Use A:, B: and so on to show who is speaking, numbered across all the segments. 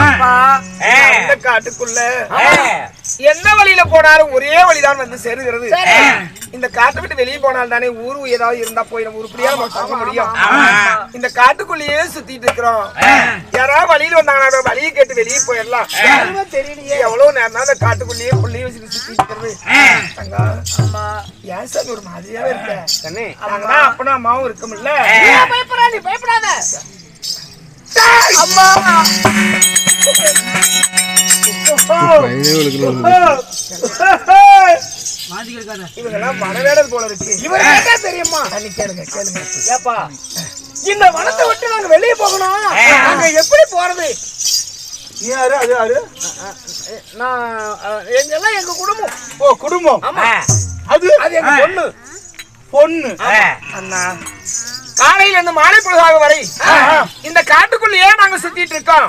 A: அப்பா, இந்த காட்டுக்குள்ள எந்த வழியில போனாலும் ஒரே வழிதான் வந்து சேருகிறது. இந்த காட்டை விட்டு வெளியே போனால் தானே ஊரு ஏதாவது இருந்தா போய் நம்ம உருப்படியா நம்ம தங்க முடியும். இந்த காட்டுக்குள்ளேயே சுத்திட்டு இருக்கிறோம். யாராவது வழியில வந்தாங்கன்னா வழியை கேட்டு வெளியே போயிடலாம். தெரியலையே. எவ்வளவு நேரம் தான் இந்த காட்டுக்குள்ளேயே புள்ளிய வச்சுட்டு சுத்திட்டு இருக்கிறது. ஏன் சாமி ஒரு மாதிரியாவே இருக்க? நாங்கதான் அப்பனும் அம்மாவும்
B: பயப்படா நீ பயப்படாத
A: அம்மா.
B: இந்த வனத்தை விட்டு நாங்க வெளியே போகணும்? நாங்க எப்படி போறது?
C: யாரு? அது யாரு?
B: நான் எங்கெல்லாம் எங்க குடும்பம்?
C: ஓ குடும்பம்.
B: ஆமா.
C: அது?
B: அது எங்க பொண்ணு.
C: பொண்ணு.
A: அண்ணா காலையில இருந்து மாலை பொழுதாக வரை இந்த காட்டுக்குள்ளேயே நாங்க சுத்திட்டு இருக்கோம்.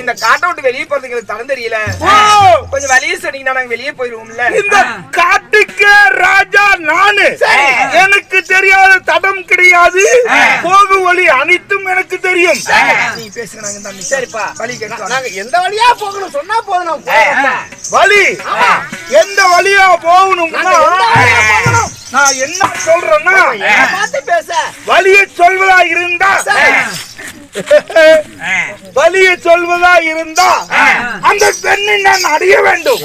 A: இந்த காட்டை விட்டு வெளியே போறதுக்கு எங்களுக்கு தரம் தெரியல. கொஞ்சம் வழியே சொன்னீங்கன்னா நாங்க வெளியே போயிருவோம்ல.
C: இந்த காட்டுக்கு ராஜா நானு. எனக்கு தெரியாத தடம் கிடையாது. போகும் வழி அனைத்தும் எனக்கு தெரியும்.
A: நீ பேசுங்க தம்பி.
B: சரிப்பா.
A: வழி கேட்கலாம்
B: நாங்க எந்த வழியா போகணும்? சொன்னா போதும்.
C: வழி எந்த வழியா போகணும்னா நான் என்ன சொல்றேன்னா
B: பேச.
C: வழியை சொல்வதா இருந்தா வழியை சொல்வதா இருந்தா அந்த பெண்ணை நான் அடைய வேண்டும்.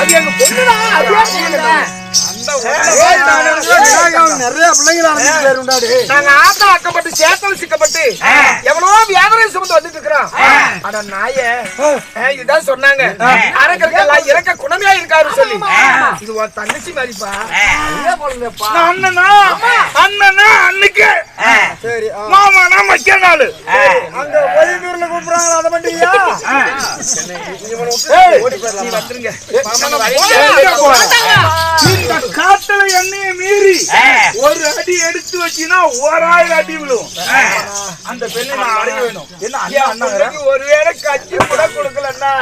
B: அது எங்க பொண்ணுடா
C: நிறைய
A: நாங்க ஆத்தா அக்கப்பட்டு சேத்தல் சிக்கப்பட்டு எவ்வளவோ வியாபார சுமந்து வந்துட்டு இருக்கிறோம் அட நாய. இதுதான் சொன்னாங்க. அரக்கருக்கெல்லாம் இறக்க குணமையா இருக்காரு சொல்லி. இது தங்கச்சி மாதிரிப்பா.
C: நான் அண்ணனா? அண்ணனா? அன்னைக்கு. மாமானா மக்கிய நாளு?
A: அங்க ஒலிபூர்ல கூப்பிடுறாங்க அதை பண்ணியா நீ வந்துருங்க. மாமா,
C: எங்க போற? இந்த காட்டுல எண்ணெயை மீறி ஒரு அடி எடுத்து வச்சினா ஓராயிரம் அடி விழும். அந்த பெண்ணை நான் அடைய வேணும். என்ன அண்ணா
A: ஒருவேளை கட்சி கூட கொடுக்கலன்னா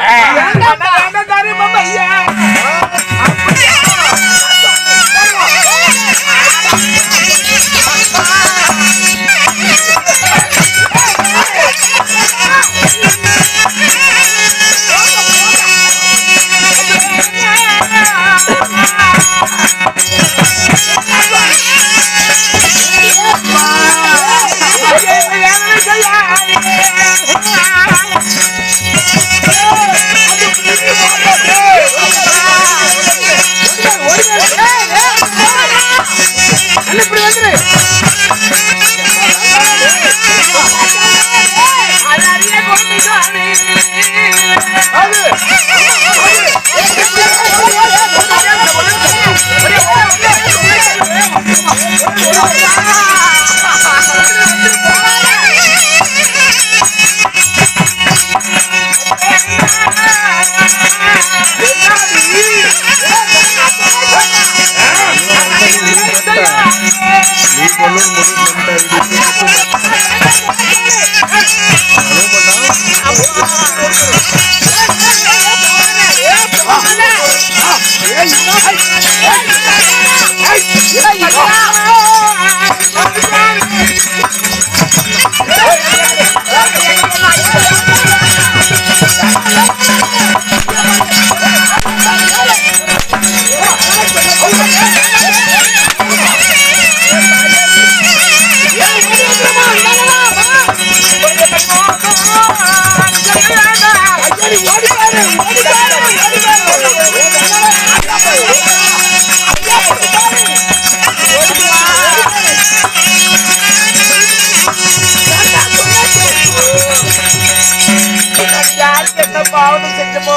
A: என்ன பாவம் செஞ்சமோ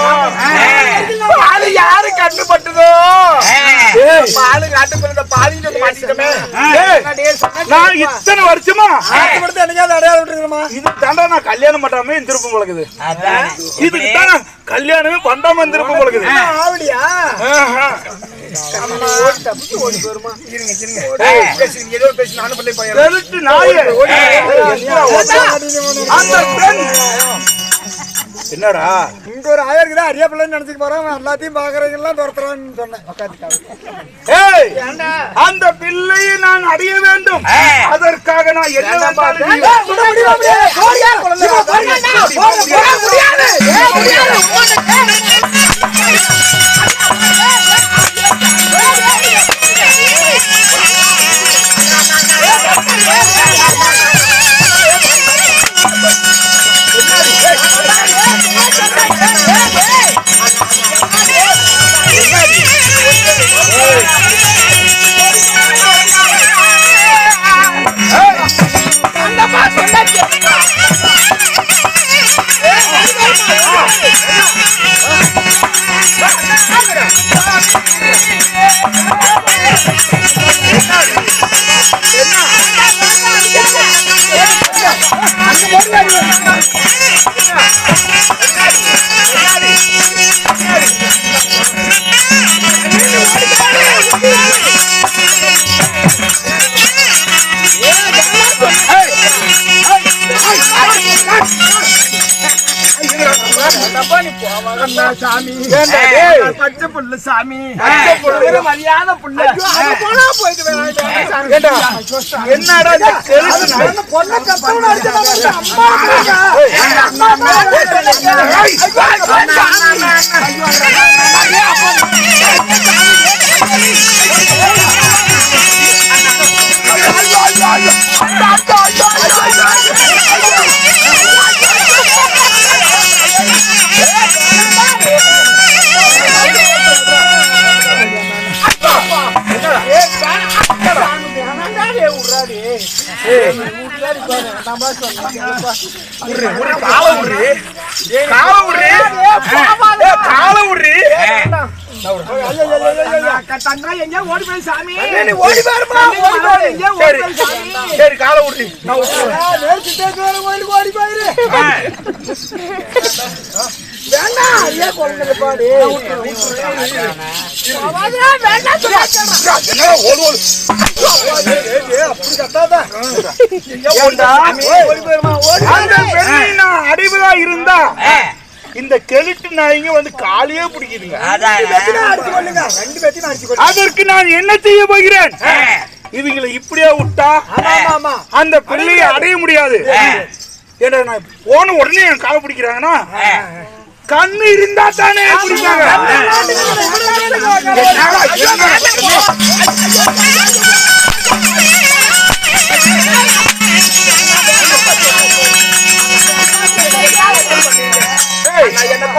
A: பாலு யாரு கண்ணு பட்டுதோ பாலு காட்டுக்குள்ள பாலின்னு
C: நான் இத்தனை வருஷமா
A: கொடுத்து என்னைக்காவது அடையாளம் விட்டுருக்கணுமா
C: இது தாண்டா நான் கல்யாணம் பண்ணாம இருந்திருப்போம் பழகுது இதுக்கு தான் கல்யாணமே பண்ணாம இருந்திருப்போம் பழகுது
A: ஆவடியா
C: நாயே. அந்த பெண். என்னடா
A: இங்க ஒரு ஆயிரம் தான் அரியா பிள்ளைன்னு நினைச்சுக்க போறோம் எல்லாத்தையும் பாக்குறவங்க துரத்துறான்னு சொன்னேன்
C: ஏய், அந்த பிள்ளையை நான் அடைய வேண்டும் அதற்காக நான் என்ன
B: முடியாது சாமி. மரியாதை
C: என்னடா?
B: பொண்ணை ஓடி போய் சாமி ஓடி போயிருமா ஓடி போய் எங்கேயோ ஓடி
C: சரி,
B: போய் சாமி
C: சரி, காலை விட்ரு. நான் விட்டுறேன்.
B: கோயிலுக்கு ஓடி போயிரு வேண்டாம். ஐயா குழந்தை பாடு
C: அடிமையா இருந்தா இந்த கெழுட்டு நாய்ங்க வந்து காலையே பிடிக்குதுங்க. அதற்கு நான் என்ன செய்ய போகிறேன்? இவங்களை இப்படியே விட்டா அந்த பிள்ளையை அடைய முடியாது. ஏன்னா நான் போன உடனே என் காலை பிடிக்கிறாங்கன்னா கண்ணு இருந்தா தானே பிடிப்பாங்க வச்சுட்டு.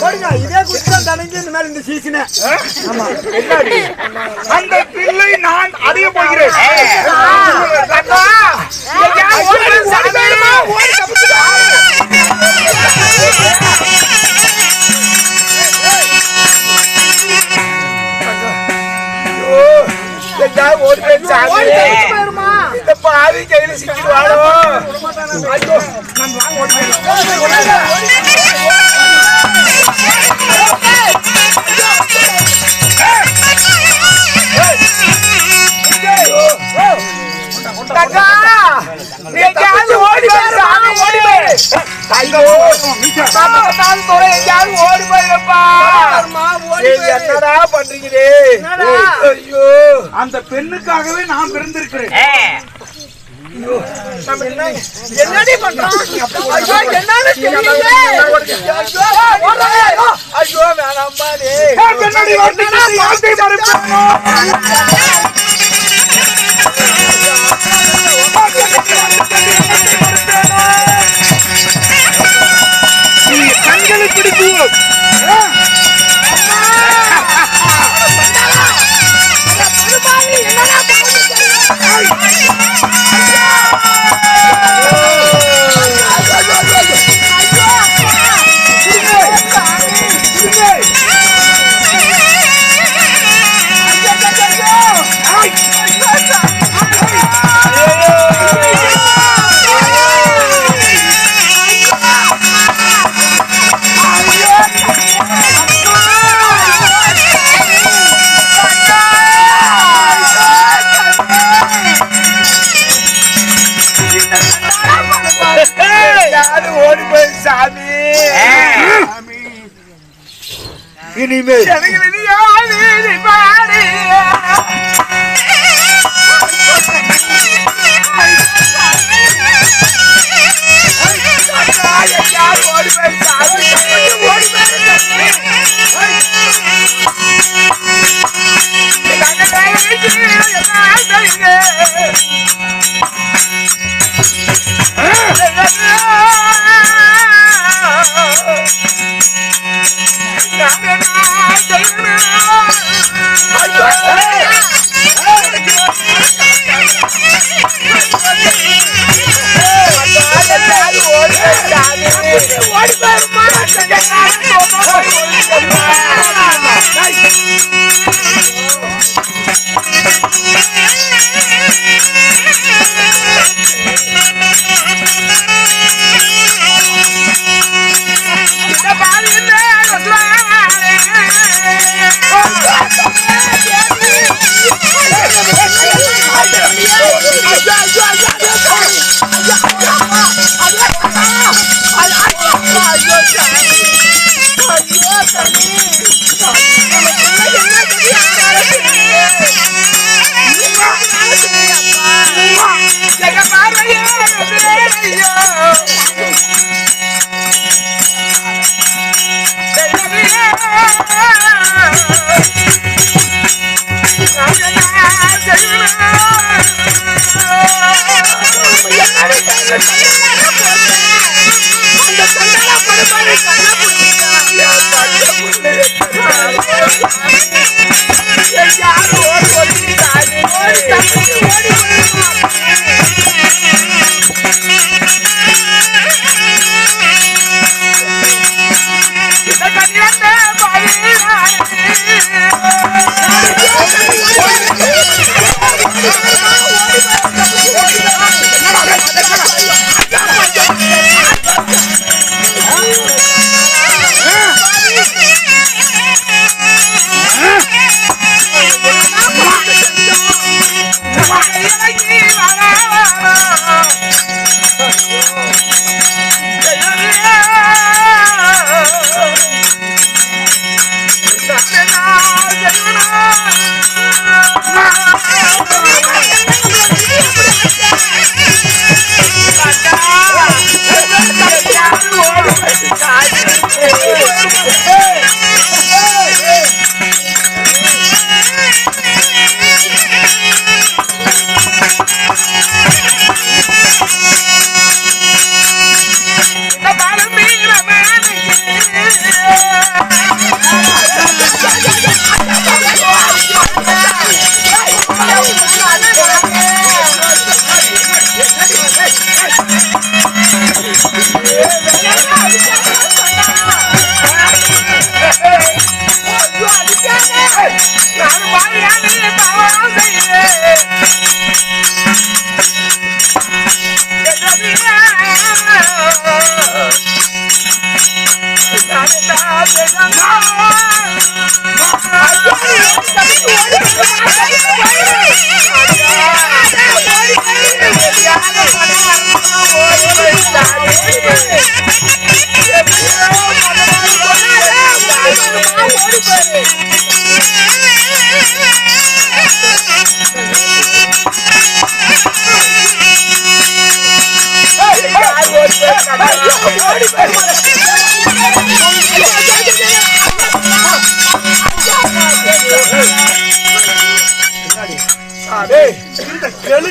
B: போடுங்க இதே குடிச்சான் தனக்கு இந்த மாதிரி இந்த சீசனை?
C: அந்த பிள்ளை நான் அடைய போகிறேன்.
A: ஓடி போய் சாமி இந்த பாவி கையில சிக்கிடுவாளோ ஐயோ நம்ம வாங்க ஓடி போயிடலாம் நான் தொலை, எங்கேயாவது ஓடி போயிருப்பா. ஏய், என்னடா பண்றீங்களே? ஐயோ.
C: அந்த பெண்ணுக்காகவே நான் பிறந்திருக்கிறேன்.
A: என்னடி பண்றோம்? ஐயோ என்னன்னு தெரியல ஐயோ ஐயோ, ஐயோ வேணாம்பா இனிமே ஓடி போய்
C: ஓடி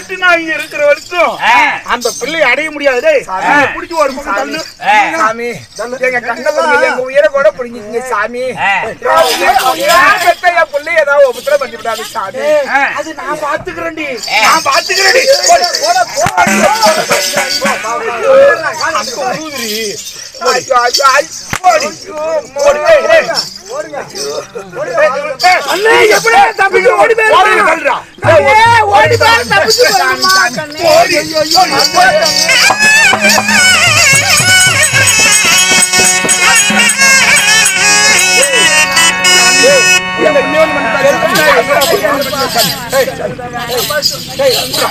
C: கெளுட்டு நான் இங்க இருக்கிற வரைக்கும் அந்த பிள்ளையை அடைய முடியாது. பிடிச்சு ஒரு பக்கம் தள்ளு.
A: சாமி எங்க கண்ண பாருங்க எங்க உயிரை கூட பிடிங்கிங்க சாமி. என் பிள்ளை ஏதாவது உபத்திரம் பண்ணி விடாது சாமி
B: அது நான் பாத்துக்கிறேன்டி
C: நான் பாத்துக்கிறேன்
A: ஐயோ, ஐயோ, ஐயோ, போடி. போடி.
B: அண்ணே எப்படி தப்பிச்சு ஓடி போயிருமா ஓடி போய் தப்பிச்சு கண்ணே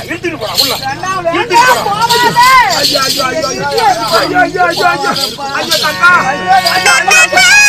C: இழுத்துட்டு போடா உள்ள
A: ஐயோ, ஐயோ, ஐயோ, ஐயோ, ஐயோ, ஐயோ, ஐயோ, ஐயோ, தங்கா. ஐயோ, ஐயோ, ஐயோ.